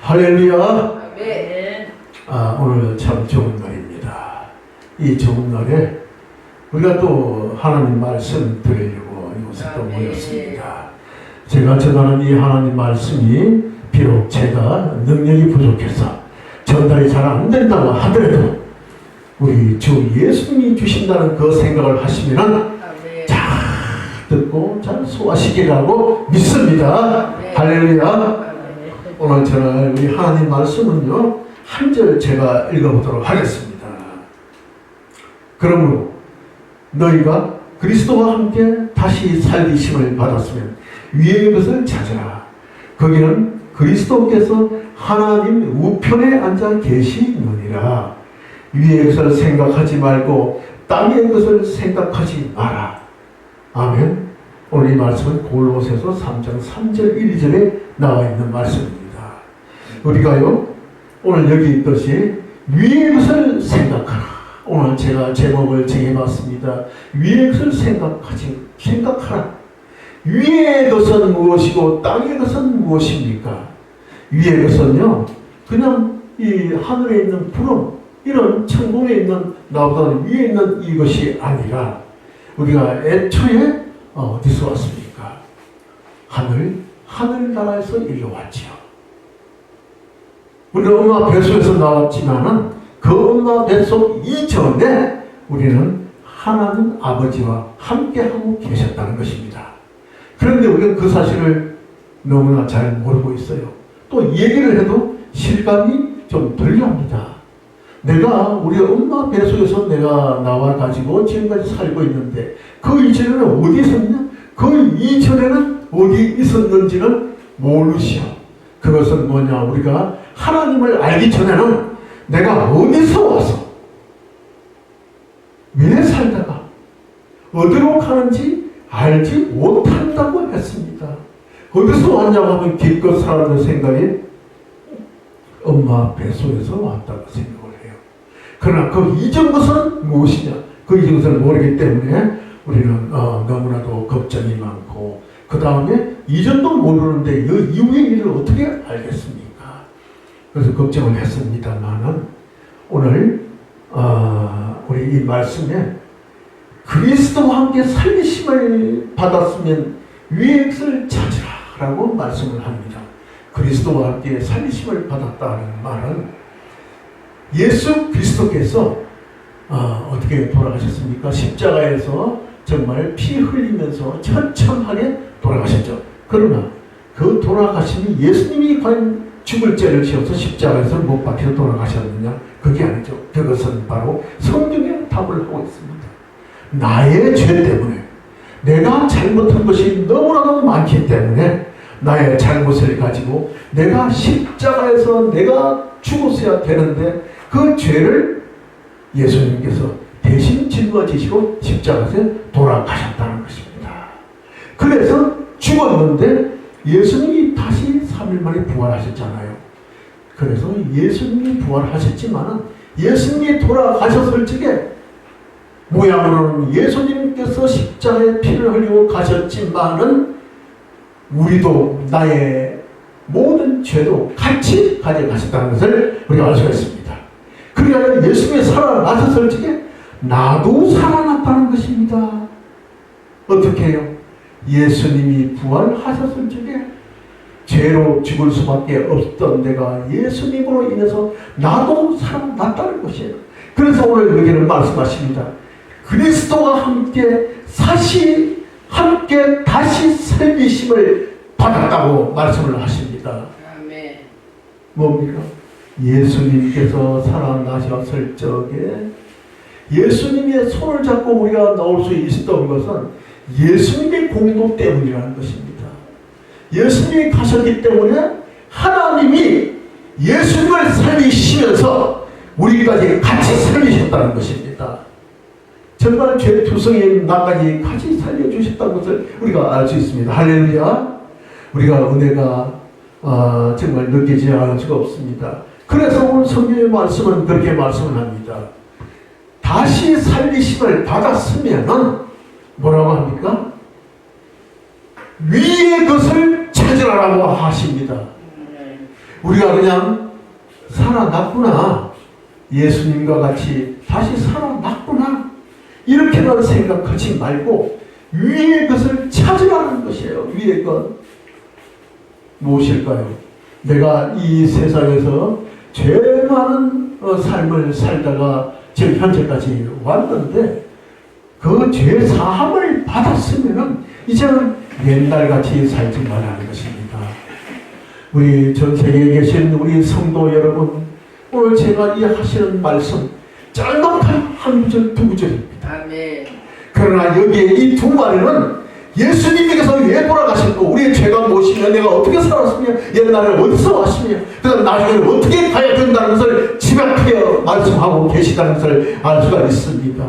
할렐루야. 아멘. 아, 오늘 참 좋은 날입니다. 이 좋은 날에 우리가 또 하나님 말씀 들으려고 이곳에 또. 모였습니다. 제가 전하는 이 하나님 말씀이 비록 제가 능력이 부족해서 전달이 잘 안 된다고 하더라도 우리 주 예수님이 주신다는 그 생각을 하시면 아멘. 듣고 잘 소화시키라고 믿습니다. 네. 할렐루야. 오늘 저는 우리 하나님 말씀은요, 한 절 제가 읽어보도록 하겠습니다. 그러므로 너희가 그리스도와 함께 다시 살리심을 받았으면 위의 것을 찾으라. 거기는 그리스도께서 하나님 우편에 앉아 계시느니라. 위의 것을 생각하지 말고 땅의 것을 생각하지 마라. 아멘. 오늘 이 말씀은 골로새서 3장 3절 1, 2절에 나와 있는 말씀입니다. 우리가요 오늘 여기 있듯이 위의 것을 생각하라. 오늘 제가 제목을 정해봤습니다. 위의 것을 생각하지 생각하라. 위의 것은 무엇이고 땅의 것은 무엇입니까? 위의 것은요 그냥 이 하늘에 있는 구름 이런 천공에 있는 나보다 위에 있는 이것이 아니라 우리가 애초에 어, 어디서 왔습니까? 하늘 하늘나라에서 일로 왔지요. 우리 엄마 뱃속에서 나왔지만은 그 엄마 뱃속 이전에 우리는 하나님 아버지와 함께하고 계셨다는 것입니다. 그런데 우리는 그 사실을 너무나 잘 모르고 있어요. 또 얘기를 해도 실감이 좀 덜 납니다. 내가 우리 엄마 뱃속에서 내가 나와가지고 지금까지 살고 있는데 그 이전에는 어디 있었냐? 그 이전에는 어디 있었는지는 모르시오. 그것은 뭐냐? 우리가 하나님을 알기 전에는 내가 어디서 와서 왜 살다가 어디로 가는지 알지 못한다고 했습니다. 어디서 왔냐고 하면 기껏 살았는 생각이 엄마 뱃속에서 왔다고 생각을 해요. 그러나 그 이전 것은 무엇이냐? 그 이전 것을 모르기 때문에 우리는 어, 너무나도 걱정이 많고 그 다음에 이전도 모르는데 이 이후의 일을 어떻게 알겠습니까? 그래서 걱정을 했습니다만은 오늘 어, 우리 이 말씀에 그리스도와 함께 살리심을 받았으면 위의 것을 찾으라라고 말씀을 합니다. 그리스도와 함께 살리심을 받았다는 말은 예수 그리스도께서 어, 어떻게 돌아가셨습니까? 십자가에서 정말 피 흘리면서 처참하게 돌아가셨죠. 그러나 그 돌아가심이 예수님이 과연 죽을 죄를 지어서 십자가에서 못 박혀 돌아가셨느냐? 그게 아니죠. 그것은 바로 성경에 답을 하고 있습니다. 나의 죄 때문에 내가 잘못한 것이 너무나도 많기 때문에 나의 잘못을 가지고 내가 십자가에서 내가 죽었어야 되는데 그 죄를 예수님께서 대신 짊어지시고 십자가에서 돌아가셨다는 것입니다. 그래서 죽었는데 예수님이 3일 만에 부활하셨잖아요. 그래서 예수님이 부활하셨지만은 예수님이 돌아가셨을 적에 모양으로는 예수님께서 십자가에 피를 흘리고 가셨지만은 우리도 나의 모든 죄도 같이 가져가셨다는 것을 우리가 알 수가 있습니다. 그러니까 예수님이 살아나셨을 적에 나도 살아났다는 것입니다. 어떻게 해요? 예수님이 부활하셨을 적에 죄로 죽을 수밖에 없던 내가 예수님으로 인해서 나도 살아났다는 것이에요. 그래서 오늘 여기는 말씀하십니다. 그리스도와 함께 사시 함께 다시 살리심을 받았다고 말씀을 하십니다. 아멘. 뭡니까? 예수님께서 살아나셨을 적에 예수님의 손을 잡고 우리가 나올 수 있었던 것은 예수님의 공도 때문이라는 것입니다. 예수님이 가셨기 때문에 하나님이 예수님을 살리시면서 우리까지 같이 살리셨다는 것입니다. 정말 죄 투성인 나까지 같이 살려주셨다는 것을 우리가 알 수 있습니다. 할렐루야. 우리가 은혜가 어, 정말 느끼지 않을 수가 없습니다. 그래서 오늘 성경의 말씀은 그렇게 말씀을 합니다. 다시 살리심을 받았으면은 뭐라고 합니까? 위 찾으라고 하십니다. 우리가 그냥 살아났구나. 예수님과 같이 다시 살아났구나. 이렇게만 생각하지 말고 위의 것을 찾으라는 것이에요. 위의 것. 무엇일까요? 내가 이 세상에서 죄 많은 어, 삶을 살다가 지금 현재까지 왔는데 그 죄 사함을 받았으면은 이제는 옛날같이 살지 말라는 것입니다. 우리 전 세계에 계신 우리 성도 여러분, 오늘 제가 이 하시는 말씀 짤막한 한 구절 두 구절입니다. 아멘. 그러나 여기에 이두 마리는 예수님께서 왜 돌아가셨고 우리의 죄가 무엇이며 내가 어떻게 살았으며 옛날에 어디서 왔으며 그다음 나중에 어떻게 가야 된다는 것을 지각하여 말씀하고 계시다는 것을 알 수가 있습니다.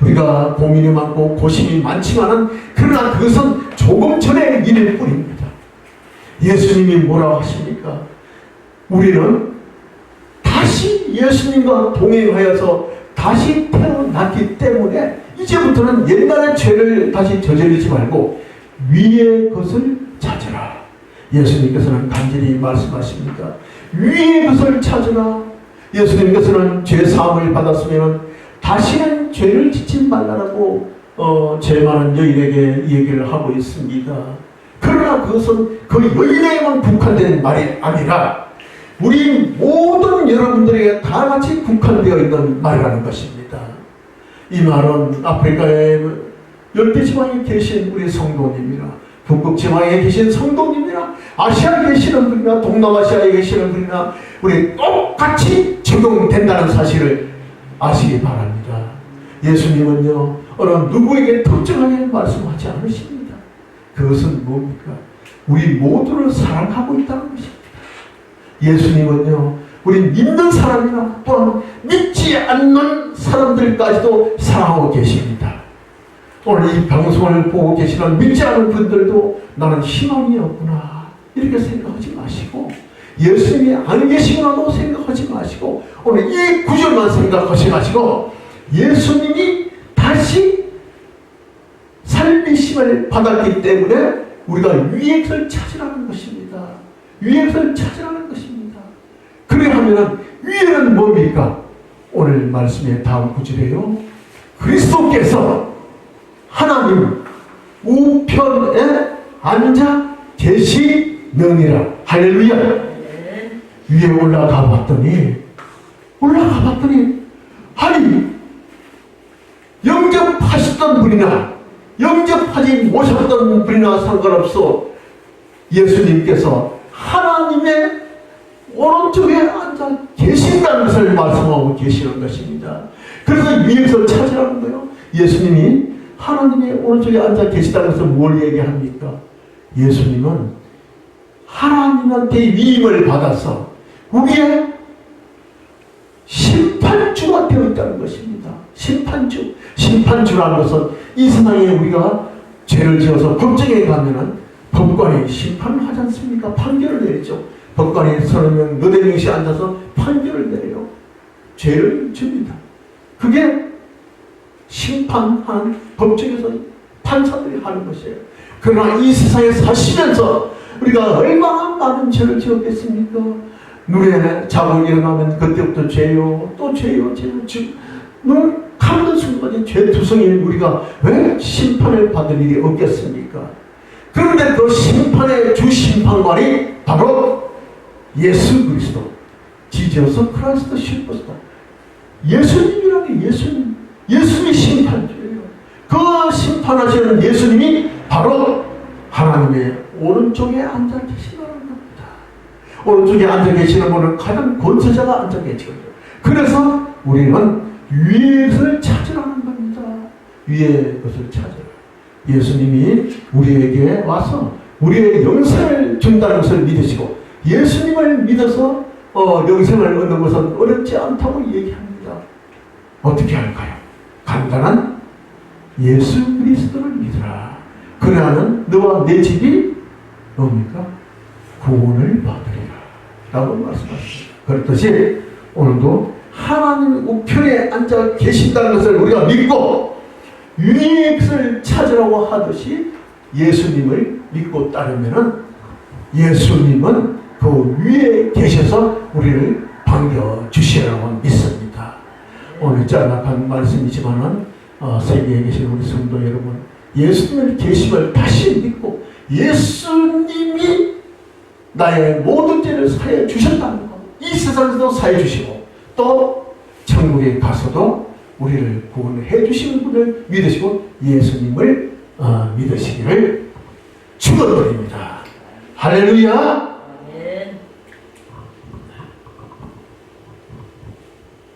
우리가 고민이 많고 고심이 많지만은 그러나 그것은 조금 전의 일일 뿐입니다. 예수님이 뭐라고 하십니까? 우리는 다시 예수님과 동행하여서 다시 태어났기 때문에 이제부터는 옛날의 죄를 다시 저지르지 말고 위의 것을 찾으라. 예수님께서는 간절히 말씀하십니다. 위의 것을 찾으라. 예수님께서는 죄 사함을 받았으면 다시는 죄를 짓지 말라고 어, 죄 많은 여인에게 얘기를 하고 있습니다. 그러나 그것은 그 여인에게만 국한된 말이 아니라 우리 모든 여러분들에게 다 같이 국한되어 있는 말이라는 것입니다. 이 말은 아프리카의 열대 지방에 계신 우리 성도님이나 북극 지방에 계신 성도님이나 아시아에 계시는 분이나 동남아시아에 계시는 분이나 우리 똑같이 적용된다는 사실을 아시기 바랍니다. 예수님은요 어느 누구에게 특정하게 말씀하지 않으십니다. 그것은 뭡니까? 우리 모두를 사랑하고 있다는 것입니다. 예수님은요, 우리 믿는 사람이나 또는 믿지 않는 사람들까지도 사랑하고 계십니다. 오늘 이 방송을 보고 계시는 믿지 않는 분들도 나는 희망이 없구나. 이렇게 생각하지 마시고, 예수님이 안 계시구나도 생각하지 마시고, 오늘 이 구절만 생각하지 마시고, 예수님이 다시 살리심을 받았기 때문에 우리가 위의 것을 찾으라는 것입니다. 위의 것을 찾으라는 것입니다. 하면은 위에는 뭡니까? 오늘 말씀의 다음 구절이에요. 그리스도께서 하나님 우편에 앉아 계시느니라. 할렐루야. 위에 올라가 봤더니 올라가 봤더니 아니 영접하셨던 분이나 영접하지 못하셨던 분이나 상관없어 예수님께서 하나님의 오른쪽에 앉아 계신다는 것을 말씀하고 계시는 것입니다. 그래서 위에서 찾으라는 거예요. 예수님이 하나님의 오른쪽에 앉아 계시다는 것을 뭘 얘기합니까? 예수님은 하나님한테 위임을 받아서 우리의 심판주가 되어 있다는 것입니다. 심판주. 심판주라는 것은 이 세상에 우리가 죄를 지어서 법정에 가면은 법관이 심판을 하지 않습니까? 판결을 내리죠. 법관이 서너 명, 너네 명씩 앉아서 판결을 내려요. 죄를 줍니다. 그게 심판하는 법정에서 판사들이 하는 것이에요. 그러나 이 세상에 사시면서 우리가 얼마나 많은 죄를 지었겠습니까? 눈에 자고 일어나면 그때부터 죄요, 또 죄요, 죄요. 즉, 눈을 감는 순간에 죄투성인 우리가 왜 심판을 받을 일이 없겠습니까? 그런데 그 심판의 주 심판관이 바로 예수 그리스도, 지저스 크라이스트 슈퍼스타. 예수님이라는 게 예수님, 예수님이 심판주예요. 그 심판하시는 예수님이 바로 하나님의 오른쪽에 앉아 겁니다. 오른쪽에 앉아 계시는 분은 가장 권세자가 앉아 계시거든요. 그래서 우리는 위의 것을 찾으라는 겁니다. 위의 것을 찾아라. 예수님이 우리에게 와서 우리의 영생을 준다는 것을 믿으시고 예수님을 믿어서 어, 영생을 얻는 것은 어렵지 않다고 얘기합니다. 어떻게 할까요? 간단한 예수 그리스도를 믿으라. 그러하는 너와 내 집이 뭡니까? 구원을 받으리 라. 라고 말씀하십니다. 그렇듯이 오늘도 하나님 우편에 앉아 계신다는 것을 우리가 믿고 것을 찾으라고 하듯이 예수님을 믿고 따르면은 예수님은 그 위에 계셔서 우리를 반겨주시라고 믿습니다. 오늘 짤막한 말씀이지만은 어, 세계에 계신 우리 성도 여러분 예수님의 계심을 다시 믿고 예수님이 나의 모든 죄를 사해 주셨다는 것. 이 세상에서도 사해 주시고 또 천국에 가서도 우리를 구원해 주시는 분을 믿으시고 예수님을 어, 믿으시기를 축원드립니다. 할렐루야.